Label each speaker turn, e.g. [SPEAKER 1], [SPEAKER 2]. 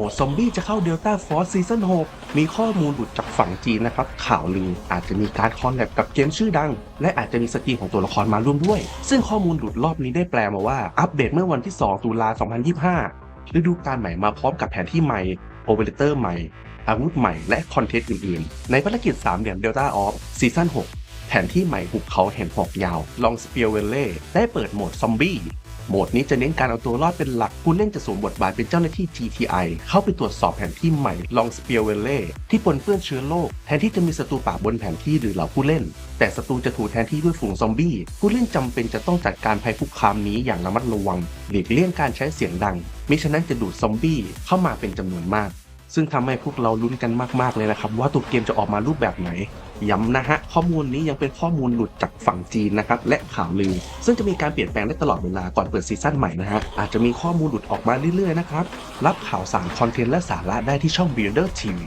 [SPEAKER 1] มดซอมบี้จะเข้าเดลต้าฟอร์ e ซีซั่น6มีข้อมูลหลุดจากฝั่งจีนนะครับ ข่าวลืออาจจะมีการคอลแลบกับเกมชื่อดัง และอาจจะมีสกรีนของตัวละครมาร่วมด้วย ซึ่งข้อมูลหลุดรอบนี้ได้แปลมาว่า อัปเดตเมื่อวันที่ 2 ตุลา 2025 ฤดูกาลใหม่มาพร้อมกับแผนที่ใหม่โอเปอเรเตอร์ใหม่อาวุธใหม่และคอนเทนต์อื่นๆ ในภารกิจสามเหลี่ยมเดลต้าออฟซีซั่น6 แผนที่ใหม่หุบเขาแห่งหอกยาวลองสเปียเวลเล่ได้เปิดโหมดซอมบี้โหมดนี้จะเน้นการเอาตัวรอดเป็นหลัก ผู้เล่นจะสวมบทบาทเป็นเจ้าหน้าที่ GTI เข้าไปตรวจสอบแผนที่ใหม่ลองสเปียเวลเล่ที่ปนเปื้อนเชื้อโรคแทนที่จะมีศัตรูป่าบนแผนที่หรือเหล่าผู้เล่น แต่ศัตรูจะถูกแทนที่ด้วยฝูงซอมบี้ ผู้เล่นจำเป็นจะต้องจัดการภัยคุกคามนี้อย่างระมัดระวัง หลีกเลี่ยงการใช้เสียงดังมิฉะนั้นจะดูดซอมบี้เข้ามาเป็นจำนวนมาก ซึ่งทำให้พวกเราลุ้นกันมากๆเลยนะครับว่าตัวเกมจะออกมารูปแบบไหน ย้ำนะฮะข้อมูลนี้ยังเป็นข้อมูลหลุดจากฝั่งจีนนะครับและข่าวลือ ซึ่งจะมีการเปลี่ยนแปลงได้ตลอดเวลาก่อนเปิดซีซั่นใหม่นะฮะอาจจะมีข้อมูลหลุดออกมาเรื่อยๆนะครับรับข่าวสารคอนเทนต์และสาระได้ที่ช่อง Builder TV